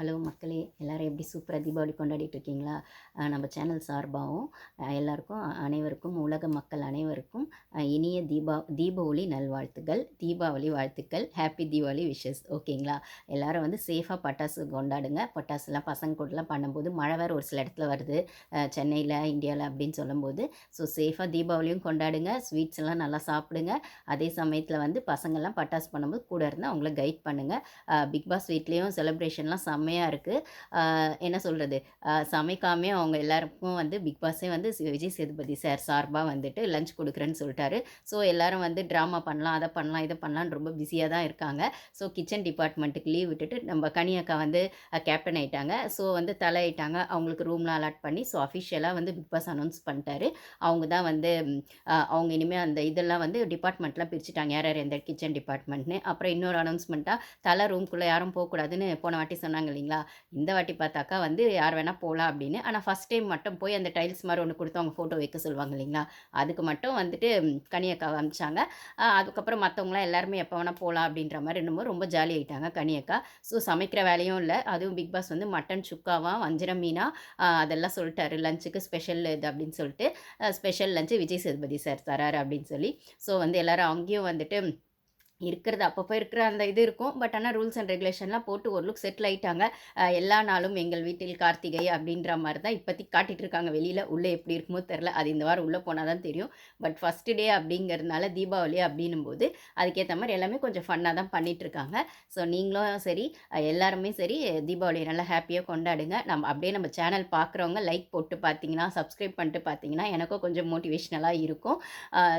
Hello மக்களே எல்லோரும் எப்படி சூப்பராக தீபாவளி கொண்டாடிட்டு இருக்கீங்களா நம்ம சேனல் சார்பாகவும் எல்லாருக்கும் அனைவருக்கும் உலக மக்கள் அனைவருக்கும் இனிய தீபா தீப ஒளி நல்வாழ்த்துக்கள் தீபாவளி வாழ்த்துக்கள் ஹாப்பி தீபாவளி விஷஸ் ஓகேங்களா? எல்லாரும் வந்து சேஃபாக பட்டாசு கொண்டாடுங்க. பட்டாசுலாம் பசங்க கூடலாம் பண்ணும்போது மழை வேறு ஒரு சில இடத்துல வருது. சென்னையில் இந்தியாவில் அப்படின்னு சொல்லும்போது ஸோ சேஃபாக தீபாவளியும் கொண்டாடுங்க. ஸ்வீட்ஸ் எல்லாம் நல்லா சாப்பிடுங்க. அதே சமயத்தில் வந்து பசங்கள்லாம் பட்டாசு பண்ணும்போது கூட இருந்து அவங்கள கைட் பண்ணுங்கள் பிக் பாஸ் வீட்லேயும் செலிப்ரேஷன்லாம் செம்மையாக இருக்குது என்ன சொல்கிறது சமைக்காமே அவங்க எல்லாருக்கும் வந்து பிக் பாஸே வந்து விஜய் சேதுபதி சார் சார்பாக வந்துட்டு லஞ்ச் கொடுக்குறேன்னு சொல்லிட்டாரு. ஸோ எல்லோரும் வந்து ட்ராமா பண்ணலாம் அதை பண்ணலாம் இதை பண்ணலான்னு ரொம்ப பிஸியாக தான் இருக்காங்க. ஸோ கிச்சன் டிபார்ட்மெண்ட்டுக்கு லீவ் விட்டுட்டு நம்ம கனியக்கா வந்து கேப்டன் ஆயிட்டாங்க. ஸோ வந்து தலை ஆயிட்டாங்க அவங்களுக்கு ரூம்லாம் அலாட் பண்ணி ஸோ அஃபிஷியலாக வந்து பிக் பாஸ் அனௌன்ஸ் பண்ணிட்டாரு. அவங்க தான் வந்து அவங்க இனிமேல் அந்த இதெல்லாம் வந்து டிபார்ட்மெண்ட்லாம் பிரிச்சுட்டாங்க. யார் யார் எந்த கிச்சன் டிபார்ட்மெண்ட்னு. அப்புறம் இன்னொரு அனௌன்ஸ்மெண்ட்டாக தலை ரூம்குள்ளே யாரும் போகக்கூடாதுன்னு போன வாட்டி சொன்னாங்க இல்லைங்களா? இந்த வாட்டி பார்த்தாக்கா வந்து யார் வேணால் போகலாம் அப்படின்னு. ஆனால் ஃபஸ்ட் டைம் மட்டும் போய் அந்த டைல்ஸ் மாதிரி ஒன்று கொடுத்து அவங்க ஃபோட்டோ வைக்க சொல்லுவாங்க இல்லைங்களா? அதுக்கு மட்டும் வந்துட்டு கனியக்கா அமிச்சாங்க அதுக்கப்புறம் மற்றவங்களாம் எல்லாருமே எப்போ வேணால் போகலாம் அப்படின்ற மாதிரி என்னமோ ரொம்ப ஜாலி ஆகிட்டாங்க கனியக்கா. ஸோ சமைக்கிற வேலையும் இல்லை. அதுவும் பிக் பாஸ் வந்து மட்டன் சுக்காவா வஞ்சிரம் மீனா அதெல்லாம் சொல்லிட்டாரு. லஞ்சுக்கு ஸ்பெஷல் இது அப்படின்னு சொல்லிட்டு special lunch Vijay Sethupathi sir தராரு அப்படின்னு சொல்லி. ஸோ வந்து எல்லோரும் அங்கேயும் வந்துட்டு இருக்கிறது. அப்பப்போ இருக்கிற அந்த இது இருக்கும். பட் ஆனால் ரூல்ஸ் அண்ட் ரெகுலேஷன்லாம் போட்டு ஒரு லுக் செட்டில் ஆயிட்டாங்க. எல்லா நாளும் எங்கள் வீட்டில் கார்த்திகை அப்படின்ற மாதிரி தான் இப்போதைக்கு காட்டிகிட்டு இருக்காங்க. வெளியில் உள்ளே எப்படி இருக்குமோ தெரில அது இந்த வாரம் உள்ளே போனால் தான் தெரியும். பட் ஃபஸ்ட்டு டே அப்படிங்கிறதுனால தீபாவளி அப்படின்னும் போது அதுக்கேற்ற மாதிரி எல்லாமே கொஞ்சம் ஃபன்னாக தான் பண்ணிகிட்ருக்காங்க ஸோ நீங்களும் சரி எல்லாருமே சரி தீபாவளியை நல்லா ஹாப்பியாக கொண்டாடுங்க. நம்ம அப்படியே நம்ம சேனல் பார்க்குறவங்க லைக் போட்டு பார்த்தீங்கன்னா சப்ஸ்கிரைப் பண்ணிட்டு பார்த்தீங்கன்னா எனக்கும் கொஞ்சம் மோட்டிவேஷ்னலாக இருக்கும்.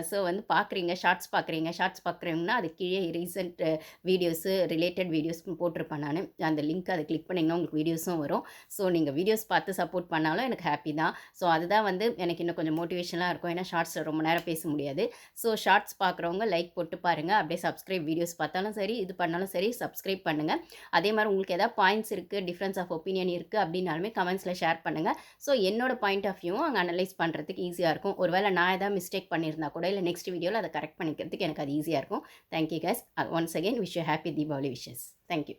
ஸோ வந்து பார்க்குறீங்க ஷார்ட்ஸ் பார்க்குறீங்க ஷார்ட்ஸ் பார்க்குறீங்கன்னா அது கீழே ரீசெண்ட் வீடியோஸு ரிலேட்டட் வீடியோஸ் போட்டிருப்பேன் நான். அந்த லிங்க் அதை கிளிக் பண்ணிங்கன்னா உங்களுக்கு வீடியோஸும் வரும். ஸோ நீங்கள் வீடியோஸ் பார்த்து சப்போர்ட் பண்ணாலும் எனக்கு ஹாப்பி தான். ஸோ அதுதான் வந்து எனக்கு இன்னும் கொஞ்சம் மோட்டிவேஷனாக இருக்கும். ஏன்னா ஷார்ட்ஸில் ரொம்ப நேரம் பேச முடியாது. ஸோ ஷார்ட்ஸ் பார்க்குறவங்க லைக் போட்டு பாருங்கள் அப்படியே சப்ஸ்கிரைப் வீடியோஸ் பார்த்தாலும் சரி இது பண்ணாலும் சரி சப்ஸ்கிரைப் பண்ணுங்கள் அதே மாதிரி உங்களுக்கு எதாவது பாயிண்ட்ஸ் இருக்குது டிஃப்ரென்ஸ் ஆஃப் ஒப்பீனியன் இருக்குது அப்படின்னாலுமே கமெண்ட்ஸில் ஷேர் பண்ணுங்கள் ஸோ என்னோட பாயிண்ட் ஆஃப் வியூவும் அங்கே அனலைஸ் பண்ணுறதுக்கு ஈஸியாக இருக்கும். ஒருவேளை நான் எதாவது மிஸ்டேக் பண்ணியிருந்தா கூட இல்லை நெக்ஸ்ட் வீடியோவில் அதை கரெக்ட் பண்ணிக்கிறதுக்கு எனக்கு அது ஈஸியாக இருக்கும். Thank you guys. Uh, once again, wish you happy Diwali wishes. Thank you.